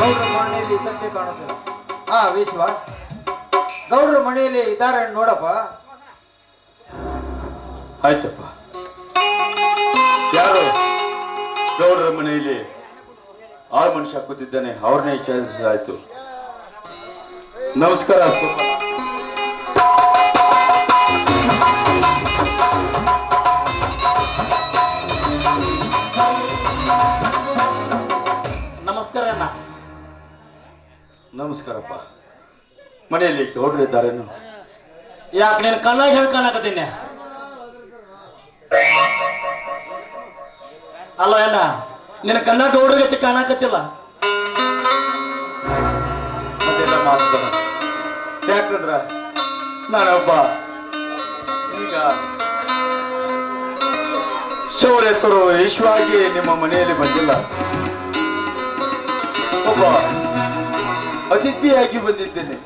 ಗೌಡ್ರ ಮನೆಯಲ್ಲಿ ಇದ್ದಂತೆ ಕಾಣುತ್ತಿಲ್ಲ ಹಾ ವಿಶ್ವ. ಗೌಡ್ರ ಮನೆಯಲ್ಲಿ ಇದ್ದಾರೆ ನೋಡಪ್ಪ. ಆಯ್ತಪ್ಪ. ಯಾರು? ಗೌಡರ ಮನೆಯಲ್ಲಿ ಆ ಮನುಷ್ಯ ಕೂತಿದ್ದಾನೆ, ಅವ್ರನ್ನೇ ವಿಚಾರಿಸಾಯ್ತು ನಮಸ್ಕಾರ ಸೋಮಣ್ಣ. ನಮಸ್ಕಾರ ನಮಸ್ಕಾರಪ್ಪ. ಮನೆಯಲ್ಲಿ ಗೌಡ್ರು ಇದ್ದಾರೇನು ಯಾಕೆ ನೀನು ಕಣ್ಣಾಗ ಹೇಳಿ ಅಲ್ಲ ಅಣ್ಣ ನಿನ್ನ ಕಣ್ಣ ಗೌಡ್ರಿಗೆ ಕಾಣಕತ್ತಿಲ್ಲ? ಯಾಕಂದ್ರ ನಾನೊಬ್ಬ ಈಗ ಶೌರ್ಯತರು ಯಶವಾಗಿ ನಿಮ್ಮ ಮನೆಯಲ್ಲಿ ಬಂದಿಲ್ಲ. ಒಬ್ಬ ಅತಿಥಿಯಾಗಿ ಬಂದಿದ್ದೇನೆ.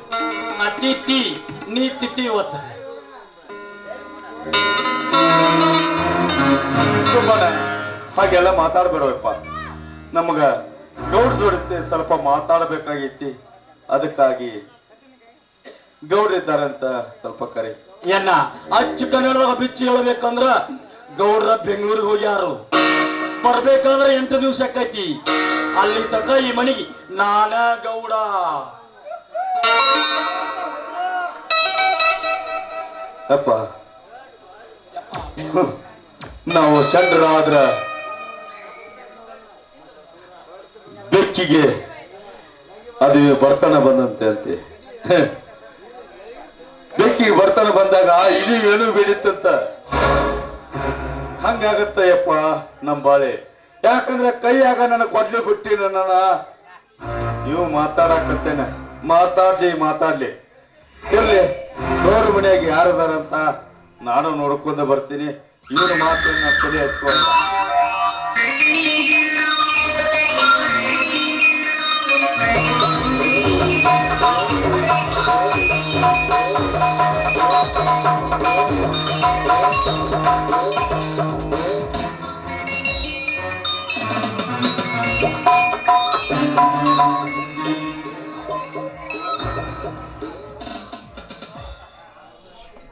ಅತಿಥಿ ನೀ ತಿಥಿ ಇವತ್ತು. ಹಾಗೆಲ್ಲ ಮಾತಾಡ್ಬೇಡವಪ್ಪ. ನಮಗ ಗೌಡ್ ಜೋಡತ್ತೆ ಸ್ವಲ್ಪ ಮಾತಾಡಬೇಕಾಗೈತಿ ಅದಕ್ಕಾಗಿ ಗೌಡ್ರಿದ್ದಾರಂತ ಸ್ವಲ್ಪ ಕರೆ. ಏನ ಅಚ್ಚು ಕನ್ನಡ ಬಿಚ್ಚಿ ಹೇಳ್ಬೇಕಂದ್ರ ಗೌಡ್ರ ಬೆಂಗಳೂರಿಗೆ ಹೋಗ್ಯಾರು. ಬರ್ಬೇಕಾದ್ರೆ ಎಂಟು ದಿವ್ಸ ಆಕೈತಿ. ಅಲ್ಲಿ ತಕ ಈ ಮನಿಗೆ ನಾನ ಗೌಡ. ಅಪ್ಪ. ನಾವು ಷಂಡ್ರಾದ್ರ ಬೆಕ್ಕಿಗೆ ಅದು ಬರ್ತನ ಬಂದಂತೆ ಅಂತೆ. ಬೆಕ್ಕಿಗೆ ಬರ್ತನ ಬಂದಾಗ ಇದು ಏನು ಬೆಳೀತಂತ ಹಂಗಾಗತ್ತಯ್ಯಪ್ಪ ನಮ್ಮ ಬಾಳೆ. ಯಾಕಂದ್ರೆ ಕೈಯಾಗ ನನಗೆ ಕೊಡ್ಲಿ ಬಿಟ್ಟಿ ನನ್ನ ನೀವು ಮಾತಾಡಕತ್ತೇನೆ. ಮಾತಾಡ್ಲಿ ಮಾತಾಡ್ಲಿ. ಇರ್ಲಿ ದೋರ್ ಮನೆಯಾಗ ಅಂತ ನಾನು ನೋಡ್ಕೊಂಡು ಬರ್ತೀನಿ. ಇವ್ರು ಮಾತನ್ನ ತಲೆ ಹಚ್ಕೊಂಡ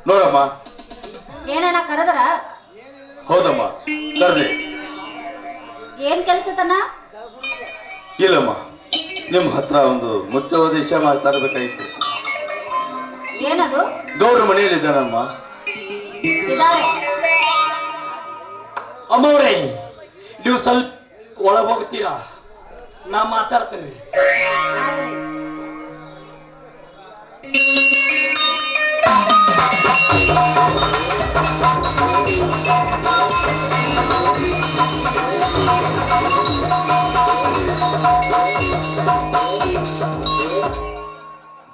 ನೋಡಮ್ಮ. ಏನಣ್ಣ ಕರೆದ್ರ? ಹೌದಮ್ಮ. ಕರ್ದೆ. ಏನ್ ಕೆಲ್ಸತನ ಇಲ್ಲಮ್ಮ. ನಿಮ್ ಹತ್ರ ಒಂದು ಮುಖ್ಯೋದ್ದೇಶ ಮಾತಾಡ್ಬೇಕಾಗಿತ್ತು ಏನದು? ಗೌರ ಮನೆಯಲ್ಲಿದ್ದಾನಮ್ಮ ಇದಾರೆ ಅಮ್ಮವ್ರೆ ನೀವು ಸ್ವಲ್ಪ ಒಳಗೆ ಹೋಗ್ತೀರಾ? ನಾ ಮಾತಾಡ್ತೇನೆ.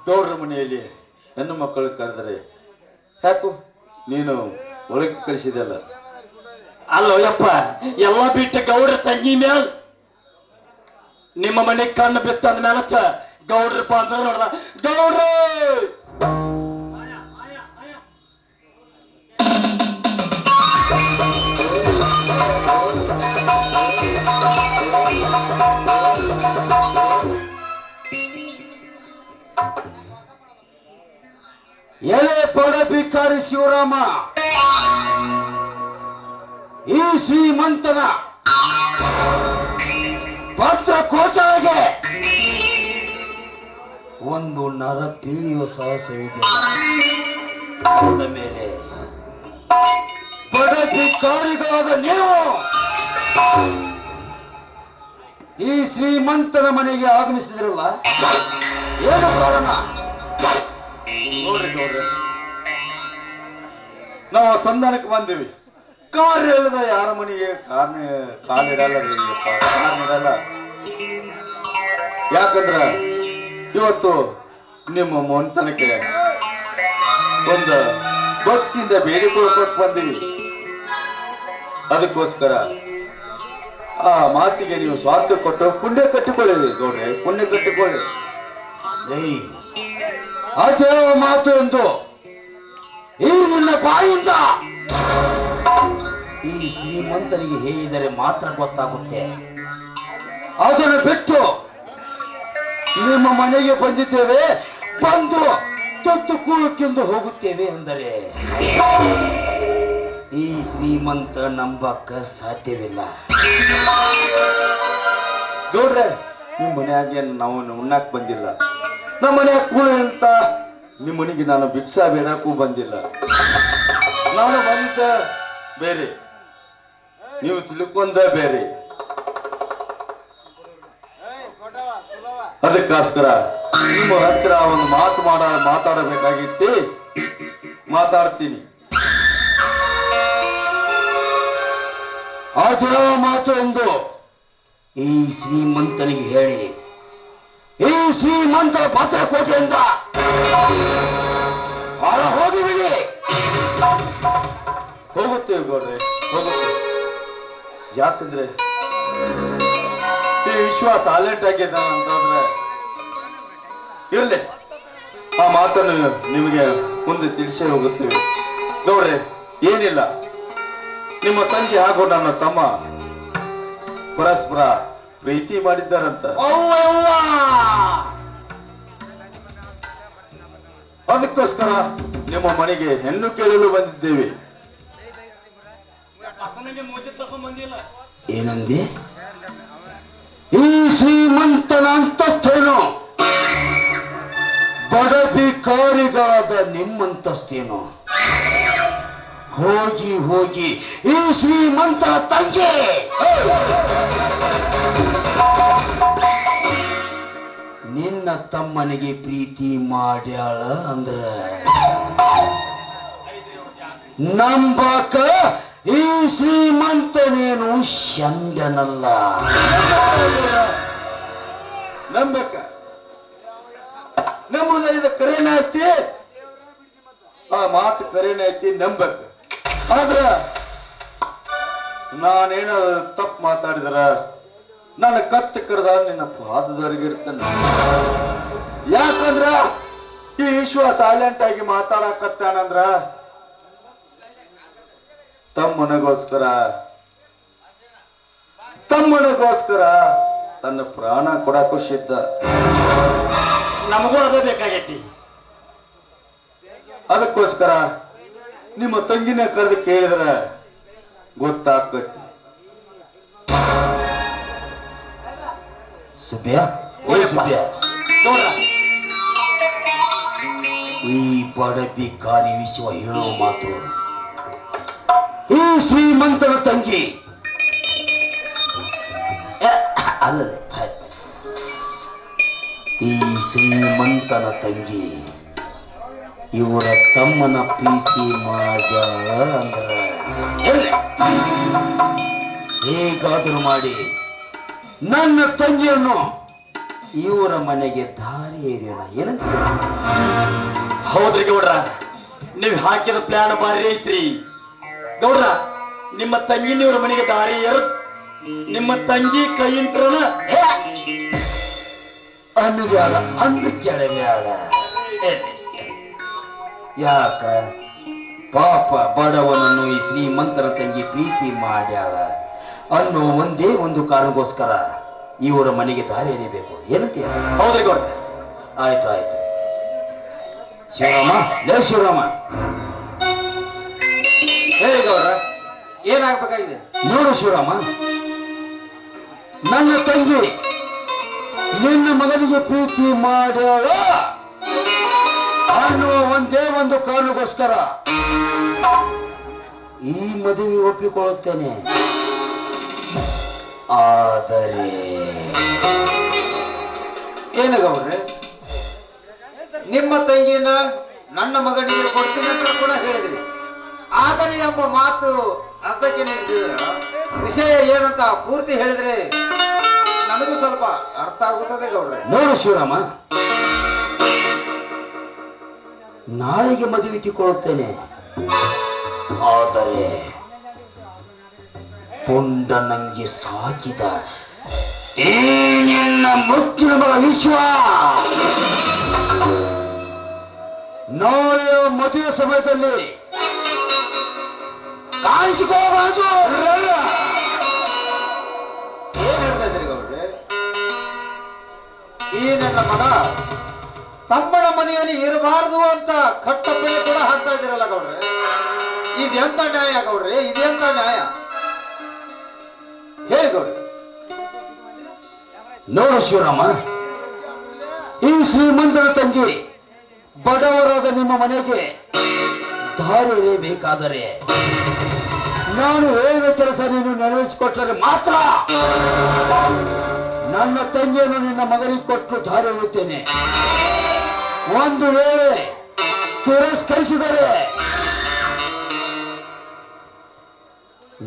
ಗೌಡ್ರ ಮನೆಯಲ್ಲಿ ಹೆಣ್ಣು ಮಕ್ಕಳು ಕರೆದರೆ ಯಾಕು? ನೀನು ಒಳಗೆ ಕಳಿಸಿದಲ್ಲ. ಅಲ್ಲೋ ಯಪ್ಪ, ಎಲ್ಲ ಬಿಟ್ಟ ಗೌಡ್ರ ತಂಗಿ ಮೇಲ್ ನಿಮ್ಮ ಮನೆ ಕಣ್ಣು ಬಿತ್ತಂದ ಮೇಲತ್ತ ಗೌಡ್ರಪ್ಪ ಅಂದ್ರೆ ನೋಡ್ದ ಗೌಡ್ರ! ಎಲೆ ಪಡಬಿಕಾರಿ ಶಿವರಾಮ. ಈ ಶ್ರೀಮಂತನ ಪತ್ರ ಕೋಚರಿಗೆ ಒಂದು ನರ ತಿಳಿಯೋ ಸಾಹಸವಿದೆ ಅಂದ ಮೇಲೆ ಪಡಬಿಕಾರಿಗಳಾದ ನೀವು ಈ ಶ್ರೀಮಂತನ ಮನೆಗೆ ಆಗಮಿಸಿದಿರಲ್ಲ ಏನು ಕಾರಣ? ನೋಡ್ರಿ ನೋಡ್ರಿ. ನಾವು ಸಂಧಾನಕ್ಕೆ ಬಂದೀವಿ. ಕಾರ್ ಇಲ್ಲದ ಯಾರ ಮನೆಗೆ? ಕಾರ್ ಕಾಲಿಡಲ್ಲ ಇಡಲ್ಲ ಯಾಕಂದ್ರ ಇವತ್ತು ನಿಮ್ಮ ಮೊಂತನಕ್ಕೆ ಒಂದು ಭಕ್ತಿಯಿಂದ ಬೇಡಿಕೊಳ್ಳಿ ಕೊಟ್ಟು ಬಂದೀವಿ. ಅದಕ್ಕೋಸ್ಕರ ಆ ಮಾತಿಗೆ ನೀವು ಸ್ವಾರ್ಥ ಕೊಟ್ಟು ಪುಣ್ಯ ಕಟ್ಟಿಕೊಳ್ಳಿ ಗೌಡ್ರೆ. ಪುಣ್ಯ ಕಟ್ಟಿಕೊಳ್ಳಿ. ಏಯ್ ಅದೇ ಮಾತು ಎಂದು ಈ ನಿನ್ನ ಬಾಯಿಂದ ಈ ಶ್ರೀಮಂತನಿಗೆ ಹೇಳಿದರೆ ಮಾತ್ರ ಗೊತ್ತಾಗುತ್ತೆ. ಅದನ್ನು ಬಿಟ್ಟು ನಿಮ್ಮ ಮನೆಗೆ ಬಂದಿದ್ದೇವೆ, ಬಂದು ತುತ್ತು ಕೂಳಕ್ಕೆಂದು ಹೋಗುತ್ತೇವೆ ಅಂದರೆ ಈ ಶ್ರೀಮಂತ ನಂಬಕ್ಕ ಸಾಧ್ಯವಿಲ್ಲ. ಗೌಡ್ರೆ, ನಿಮ್ಮ ಮನೆಯಾಗೆ ನಾವು ಉಣ್ಣಾಕ್ ಬಂದಿಲ್ಲ. ನಮ್ಮ ಕೂಳಿ ಅಂತ ನಿಮ್ಮ ಮನೆಗೆ ನಾನು ಭಿಕ್ಷಾ ಬೇಡಕ್ಕೂ ಬಂದಿಲ್ಲ. ನಾನು ಬಂದ ಬೇರೆ. ನೀವು ತಿಳ್ಕೊಂಡ ಬೇರೆ. ಅದಕ್ಕೋಸ್ಕರ ನಿಮ್ಮ ಹತ್ತಿರ ಒಂದು ಮಾತು ಮಾಡ, ಮಾತಾಡಬೇಕಾಗಿತ್ತು. ಮಾತಾಡ್ತೀನಿ. ಆಚರ ಮಾತು ಎಂದು ಈ ಶ್ರೀಮಂತನಿಗೆ ಹೇಳಿ. ಈ ಶ್ರೀಮಂತರ ಭದ್ರಕೋಟೆಯಿಂದ ಹೊರ ಹೋಗಿಬಿಡಿ ಹೋಗುತ್ತೇವೆ ಗೌಡ್ರೆ ಹೋಗುತ್ತೆ ಯಾಕಂದ್ರೆ ಈ ವಿಶ್ವ ಸಾಲೆಂಟ್ ಆಗಿದ್ದ ಅಂತಂದ್ರೆ ಇರ್ಲಿ. ಆ ಮಾತನ್ನು ನಿಮಗೆ ಮುಂದೆ ತಿಳಿಸೇ ಹೋಗುತ್ತೇವೆ. ಗೌಡ್ರೆ, ಏನಿಲ್ಲ. ನಿಮ್ಮ ತಂಗಿ ಹಾಗೂ ನನ್ನ ತಮ್ಮ ಪರಸ್ಪರ ಪ್ರೀತಿ ಮಾಡಿದ್ದಾರಂತ. ಅದಕ್ಕೋಸ್ಕರ ನಿಮ್ಮ ಮನೆಗೆ ಹೆಣ್ಣು ಕೇಳಲು ಬಂದಿದ್ದೇವೆ. ಏನಂದಿ? ಈ ಶ್ರೀಮಂತನ ಅಂತಸ್ತೇನು ಬಡ ಭಿಕಾರಿಗಳಾದ ನಿಮ್ಮಂತಸ್ತೇನು ಹೋಗಿ ಹೋಗಿ. ಈ ಶ್ರೀಮಂತರ ತಂಗಿ! ನಿನ್ನ ತಮ್ಮನಿಗೆ ಪ್ರೀತಿ ಮಾಡ್ಯಾಳ ಅಂದ್ರ? ನಂಬಕ ಈ ಶ್ರೀಮಂತನೇನು ಶಂಡನಲ್ಲ ನಂಬಕ್ಕ ನಂಬುದ ಇದು ಕರೆನ ಐತಿ ಆ ಮಾತು ಕರೆನ ಐತಿ ನಂಬಕ್ಕ ಆದ್ರ ನಾನೇನ ತಪ್ಪು ಮಾತಾಡಿದ್ರ? ನನ್ನ ಕತ್ತ ಕರೆದ ನಿನ್ನ ಪಾದದವರೆಗೆ ಇರ್ತೇನೆ. ಯಾಕಂದ್ರ ಈ ವಿಶ್ವ ಸೈಲೆಂಟ್ ಆಗಿ ಮಾತಾಡಕತ್ತಾನಂದ್ರ ತಮ್ಮನಗೋಸ್ಕರ ತಮ್ಮನಗೋಸ್ಕರ ತನ್ನ ಪ್ರಾಣ ಕೊಡಕ್ಕೂ ಸಿದ್ಧ. ನಮಗೂ ಅದೇ ಬೇಕಾಗೈತಿ. ಅದಕ್ಕೋಸ್ಕರ ನಿಮ್ಮ ತಂಗಿನ ಕರೆದು ಕೇಳಿದ್ರೆ ಗೊತ್ತಾಗ್ತೈತಿ. ಸುಬ್ಯ? ಏ ಸುಬ್ಯ? ಈ ಬಡಬಿಕಾರಿ ವಿಶ್ವ ಹೇಳೋ ಮಾತು. ಈ ಶ್ರೀಮಂತನ ತಂಗಿ. ಅಲ್ಲ ಈ ಶ್ರೀಮಂತನ ತಂಗಿ. ಇವರ ತಮ್ಮನ ಪ್ರೀತಿ ಮಾಡ್ಯಾಳ ಅಂದ್ರೆ? ಹೇಗಾದರೂ ಮಾಡಿ. ನನ್ನ ತಂಗಿಯನ್ನು ಇವರ ಮನೆಗೆ ದಾರಿ ಏರಿಯಲ್ಲ ಏನಂತ? ಹೌದ್ರಿ ಗೌಡ್ರ ನೀವು ಹಾಕಿದ ಪ್ಲಾನ್ ಬಾರಿ ಐತ್ರಿ. ಗೌಡ್ರ ನಿಮ್ಮ ತಂಗಿ ಇವರ ಮನೆಗೆ ದಾರಿ ಏರ. ನಿಮ್ಮ ತಂಗಿ ಕೈಯಿಂತ್ರನ ಕೆಳ ಅಂದ ಕೆಡಬ್ಯಾಡ ಯಾಕ? ಪಾಪ ಬಡವನನ್ನು ಈ ಶ್ರೀಮಂತರ ತಂಗಿ ಪ್ರೀತಿ ಮಾಡ್ಯಾಳ. ಅನ್ನೋ ಒಂದೇ ಒಂದು ಕಾರಣಕ್ಕೋಸ್ಕರ ಇವರ ಮನೆಗೆ ದಾರಿ ಎರಿಬೇಕು ಏನಂತೀಯ? ಹೌದ್ರಿ ಗೌಡ. ಆಯ್ತು ಆಯ್ತು. ಶಿವರಾಮ, ಲೇ ಶಿವರಾಮ. ಹೇಳಿ ಗೌಡ, ಏನಾಗ್ಬೇಕಾಗಿದೆ? ನೋಡು ಶಿವರಾಮ. ನನ್ನ ತಂಗಿ ನಿನ್ನ ಮಗನಿಗೆ ಪ್ರೀತಿ ಮಾಡ್ಯಾಳ. ಅನ್ನುವ ಒಂದೇ ಒಂದು ಕಾರಣಕ್ಕೋಸ್ಕರ ಈ ಮದುವೆ ಒಪ್ಪಿಕೊಳ್ಳುತ್ತೇನೆ. ಆದರೆ ಏನು ಗೌಡ್ರೆ? ನಿಮ್ಮ ತಂಗಿನ ನನ್ನ ಮಗನಿಗೆ ಕೊಡ್ತೀನಿ ಅಂತ ಕೂಡ ಹೇಳಿದ್ರಿ. ಆದರೆ ಎಂಬ ಮಾತು ಅರ್ಧಕ್ಕೆ. ವಿಷಯ ಏನಂತ ಪೂರ್ತಿ ಹೇಳಿದ್ರೆ ನನಗೂ ಸ್ವಲ್ಪ ಅರ್ಥ ಆಗುತ್ತದೆ ಗೌಡ್ರೆ. ನೋಡು ಶಿವರಾಮ ನಾಳೆಗೆ ಮದುವೆ ಇಟ್ಟುಕೊಳ್ಳುತ್ತೇನೆ. ಆದರೆ ಪುಂಡ ನಂಗೆ ಸಾಕಿದ ಏನೆನ್ನ ಮಗ ವಿಶ್ವ? ನಾಳೆ ಮದುವೆ ಸಮಯದಲ್ಲಿ ಕಾಣಿಸಿಕೋಬಾರದು ಏನ್ ಹೇಳ್ತಾ ಇದ್ರಿ ಗೌಡ್ರೆ? ಈ ನನ್ನ ಮಗ ತಮ್ಮನ ಮನೆಯಲ್ಲಿ ಇರಬಾರದು ಅಂತ ಕಟ್ಟಪ್ಪಣೆ ಕೂಡ ಹಾಕ್ತಾ ಇದ್ದೀರಲ್ಲ ಗೌಡ್ರೆ. ಇದೆಂತ ನ್ಯಾಯ ಗೌಡ್ರೆ? ಇದೆಂತ ನ್ಯಾಯ? ಹೇಳಿ ಗೌಡ್ರೆ. ನೋಡು ಶಿವರಾಮ, ಈ ಶ್ರೀಮಂತರ ತಂಗಿ ಬಡವರಾದ ನಿಮ್ಮ ಮನೆಗೆ ದಾರಿ ಬೇಕಾದರೆ ನಾನು ಹೇಳಿದ ಕೆಲಸ ನೀನು ನೆರವೇರಿಸಿಕೊಟ್ಟರೆ ಮಾತ್ರ. ನನ್ನ ತಂಗಿಯನ್ನು ನಿನ್ನ ಮಗನಿಗೆ ಕೊಟ್ಟು ದಾರಿ ಎಳೆಯುತ್ತೇನೆ. ಒಂದು ವೇಳೆ ತಿರಸ್ಕರಿಸಿದರೆ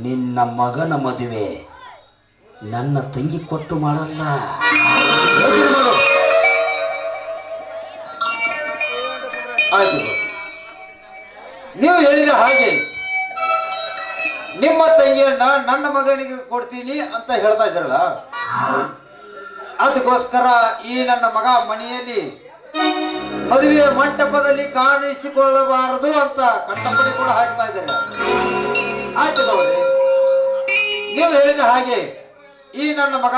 ನಿನ್ನ ಮಗನ ಮದುವೆ ನನ್ನ ತಂಗಿ ಕೊಟ್ಟು ಮಾಡಲ್ಲ. ನೀವು ಹೇಳಿದ ಹಾಗೆ ನಿಮ್ಮ ತಂಗಿಯನ್ನ ನನ್ನ ಮಗನಿಗೆ ಕೊಡ್ತೀನಿ ಅಂತ ಹೇಳ್ತಾ ಇದ್ರಲ್ಲ, ಅದಕ್ಕೋಸ್ಕರ ಈ ನನ್ನ ಮಗ ಮನೆಯಲ್ಲಿ ಮದುವೆಯ ಮಂಟಪದಲ್ಲಿ ಕಾಣಿಸಿಕೊಳ್ಳಬಾರದು ಅಂತ ಕಟ್ಟಪಡಿ ಕೂಡ ಹಾಕ್ತಾ ಇದ್ದಾರೆ. ಆಯ್ತು ನೀವು ಹೇಳಿದ ಹಾಗೆ ಈ ನನ್ನ ಮಗ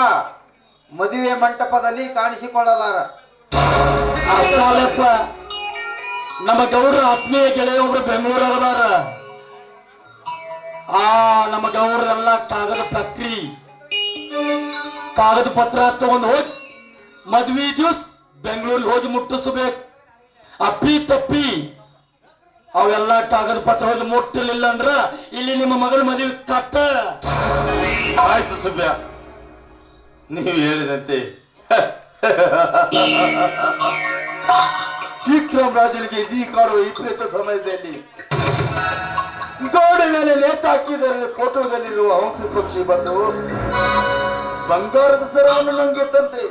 ಮದುವೆ ಮಂಟಪದಲ್ಲಿ ಕಾಣಿಸಿಕೊಳ್ಳಲಾರ. ನಮ್ಮ ಗೌರ ಆತ್ಮೀಯ ಗೆಳೆಯ ಒಬ್ರು ಬೆಂಗಳೂರದಾರ ಆ, ನಮ್ಮ ಗೌರರೆಲ್ಲ ಕಾಗದ ಪ್ರಕ್ರಿ ಕಾಗದ ಪತ್ರ ತಗೊಂಡು ಹೋಗಿ ಮದ್ವಿ ದಿವ್ಸ ಬೆಂಗಳೂರಿಗೆ ಹೋಗಿ ಮುಟ್ಟಿಸ್ಬೇಕು. ಅಪ್ಪಿ ತಪ್ಪಿ ಅವೆಲ್ಲ ಕಾಗದ ಪತ್ರ ಹೋಗಿ ಮುಟ್ಟಲಿಲ್ಲ ಅಂದ್ರ ಇಲ್ಲಿ ನಿಮ್ಮ ಮಗಳ ಮದುವೆ ಕಟ್ಟ. ಆಯ್ತು ಸುಬ್ಯ ನೀವು ಹೇಳಿದಂತೆ. ವಿಕ್ರಮ್ ರಾಜನಿಗೆ ಇದೀ ಕಾಡುವ ವಿಪರೀತ ಸಮಯದಲ್ಲಿ ಗೋಡೆ ಮೇಲೆ ನೇತಾಕಿದರೆ ಫೋಟೋದಲ್ಲಿರುವ ಹಂಸ ಪಕ್ಷಿ ಬಂದು ಬಂಗಾರದ ಸರವನ್ನು ನಂಗೆ ತಂತೆ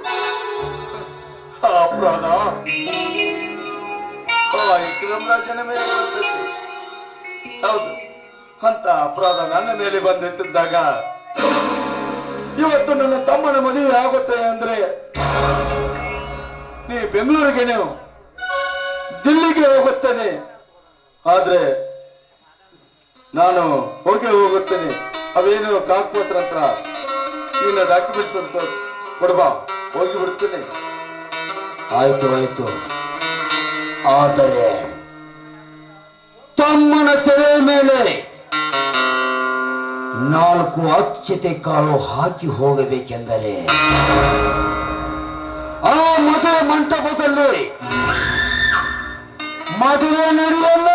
ಆ ರಾಜನ ಮೇಲೆ ಹೌದು, ಅಂತ ಅಪರಾಧ ನನ್ನ ಮೇಲೆ ಬಂದಿದ್ದಾಗ ಇವತ್ತು ನನ್ನ ತಮ್ಮನ ಮದುವೆ ಆಗುತ್ತೆ ಅಂದ್ರೆ ನೀ ಬೆಂಗಳೂರಿಗೆ ನೀವು ದಿಲ್ಲಿಗೆ ಹೋಗುತ್ತೇನೆ. ಆದ್ರೆ ನಾನು ಹೋಗಿ ಹೋಗುತ್ತೇನೆ. ಅವೇನು ಕಾಕ್ಪತ್ರ ಹತ್ರ ನಿನ್ನ ಡಾಕ್ಯುಮೆಂಟ್ಸ್ ಅಂತ ಕೊಡ್ಬಾ, ಹೋಗಿ ಬಿಡ್ತೇನೆ. ಆಯ್ತು ಆಯ್ತು. ಆದರೆ ತಮ್ಮನ ತೆರೆ ಮೇಲೆ ನಾಲ್ಕು ಅಚ್ಚತೆ ಕಾಳು ಹಾಕಿ ಹೋಗಬೇಕೆಂದರೆ ಆ ಮದುವೆ ಮಂಟಪದಲ್ಲಿ ಮದುವೆ ನಡೆಯಲ್ಲ.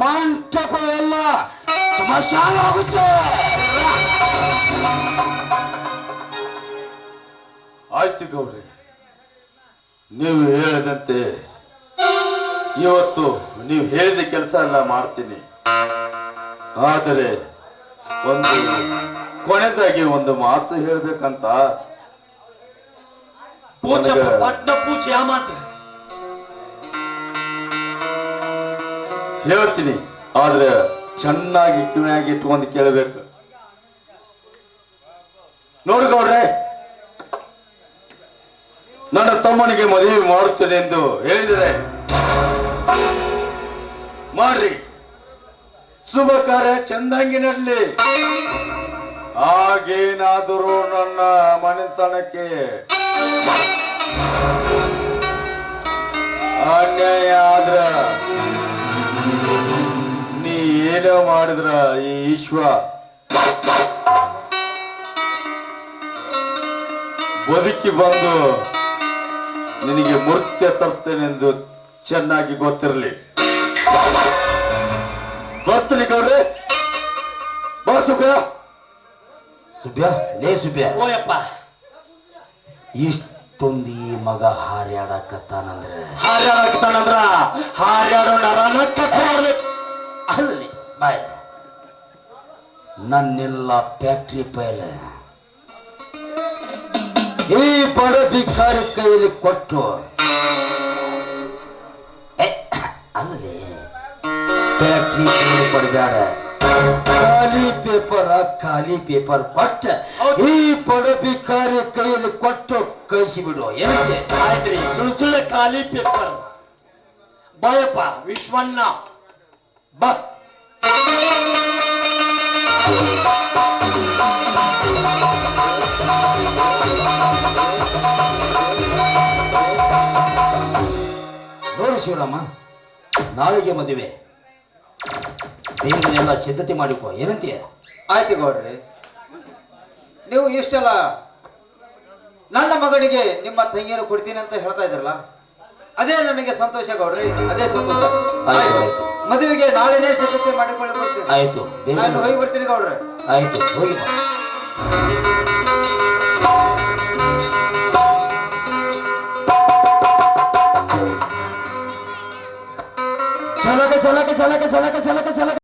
ಮಂಟಪವೆಲ್ಲ ಸ್ಮಶಾನ ಆಗುತ್ತೆ. ಆಯ್ತು ಗೌರಿ. ನೀವು ಹೇಳಿದಂತೆ ಇವತ್ತು ನೀವು ಹೇಳಿದ ಕೆಲಸ ಎಲ್ಲ ಮಾಡ್ತೀನಿ. ಆದರೆ ಒಂದು ಕೊನೆದಾಗಿ ಒಂದು ಮಾತು ಹೇಳ್ಬೇಕಂತ ಪೂಜೆ ನನಗೆ- ಪಟ್ಟ ಪೂಜೆ ಆ ಮಾತು. ಹೇಳ್ತೀನಿ. ಆದ್ರೆ ಚೆನ್ನಾಗಿ ಕಿವಿಯಾಗಿ ಇಟ್ಕೊಂಡು ಕೇಳಬೇಕು. ನೋಡಿ ಗೌಡ್ರೆ. ನನ್ನ ತಮ್ಮನಿಗೆ ಮದುವೆ ಮಾಡುತ್ತೇನೆ ಎಂದು ಹೇಳಿದರೆ ಮಾಡ್ರಿ ಶುಭ ಕಾರ್ಯ ಚಂದಂಗಿ ನಡ್ಲಿ ಹಾಗೇನಾದರೂ ನನ್ನ ಮನೆತನಕ್ಕೆ. ಅನ್ಯಾಯ ಆದ್ರ, ನೀ ಏನೋ ಮಾಡಿದ್ರ ಈ ಈಶ್ವ ಬದುಕಿ ಬಂದು ನಿನಗೆ ಮೂರ್ತ್ಯ ತರ್ತೇನೆಂದು ಚೆನ್ನಾಗಿ ಗೊತ್ತಿರಲಿ. ಬರ್ತಲಿ ಗೌಡ್ರೆ? ಬಾ ಸುಬ್ಯ. ಸುಬ್ಯ ಲೇ ಸುಬ್ಯ. ಓಯಪ್ಪ ಇಷ್ಟೊಂದು ಈ ಮಗ ಹಾರ್ಯಾಡಕತ್ತಾನಂದ್ರೆ. ಹಾರ್ಯಾಡಕತ್ತಾನಂದ್ರ? ಹಾರ್ಯಾಡೋ ನರನ ಅಲ್ಲಿ ಬಾಯ್. ನನ್ನೆಲ್ಲ ಫ್ಯಾಕ್ಟ್ರಿ ಪೈಲ. ಈ ಬಡ ಭಿಕಾರಿ ಕೈಯಲ್ಲಿ ಕೊಟ್ಟು ಏ, ಅಲ್ಲಿ ಫ್ಯಾಕ್ಟ್ರಿ ಕೈಯಲ್ಲಿ ಕೊಡಬೇಡ ಖಾಲಿ ಪೇಪರ್ ಖಾಲಿ ಪೇಪರ್ ಕೊಟ್ಟ ಈ ಬಡ ಭಿಕಾರಿ ಕೈಯಲ್ಲಿ ಕೊಟ್ಟು ಕಳಿಸಿಬಿಡು ಏನಕ್ಕೆ ಆಯ್ತ್ರಿ ಸುಳ್ ಸುಳ್ಳ ಖಾಲಿ ಪೇಪರ್ ಬಾಯಪ್ಪ ವಿಶ್ವಣ್ಣ ಬಾ ನೋಡಿ ಶಿವರಾಮ ನಾಳೆಗೆ ಮದುವೆ. ಬೇಗನೆಲ್ಲ ಸಿದ್ಧತೆ ಮಾಡಿಕೊ ಏನಂತೀಯ? ಆಯ್ತು ಗೌಡ್ರಿ. ನೀವು ಇಷ್ಟೆಲ್ಲ ನನ್ನ ಮಗನಿಗೆ ನಿಮ್ಮ ತಂಗಿಯನ್ನು ಕೊಡ್ತೀನಿ ಅಂತ ಹೇಳ್ತಾ ಇದ್ರಲ್ಲ ಅದೇ ನನಗೆ ಸಂತೋಷ ಗೌಡ್ರಿ ಅದೇ ಸಂತೋಷ. ಆಯ್ತು ಮದುವೆಗೆ ನಾಳೆನೇ ಸಿದ್ಧತೆ ಮಾಡಿಕೊಳ್ಳಿ ಬರ್ತೀನಿ. ಆಯ್ತು ನಾನು ಹೋಗಿ ಬರ್ತೀನಿ ಗೌಡ್ರಿ. ಆಯ್ತು ಹೋಗಿ চলকে চলকে চলকে চলকে চলকে চলকে